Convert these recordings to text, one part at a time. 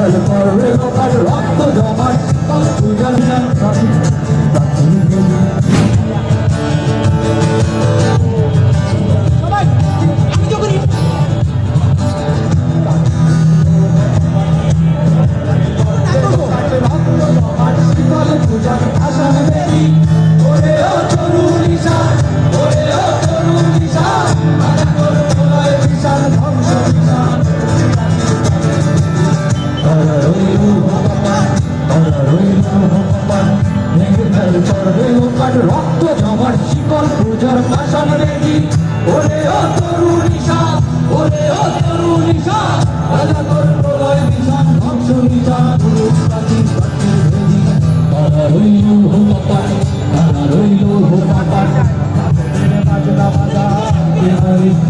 ธอจะปล่อยเรื่องของใครจะรักต้องยอมไปต้องคุยกันให้ได้ใจรักจริง রক্ত জমার শিকল পূজার পাশান রেডি ওরে ও তরুণিশা ওরে ও তরুণিশা রাজা তোর প্রলয় বিশান ধ্বংস নিশান পুরুষ প্রাচীন প্রাচীন রেডি তারা রইল হো পাপাট তারা রইল হো পাপাট বাজনা বাজা রাজা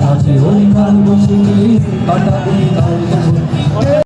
কাটাবে কাল মুশকি কাটাবে কাল মুশকি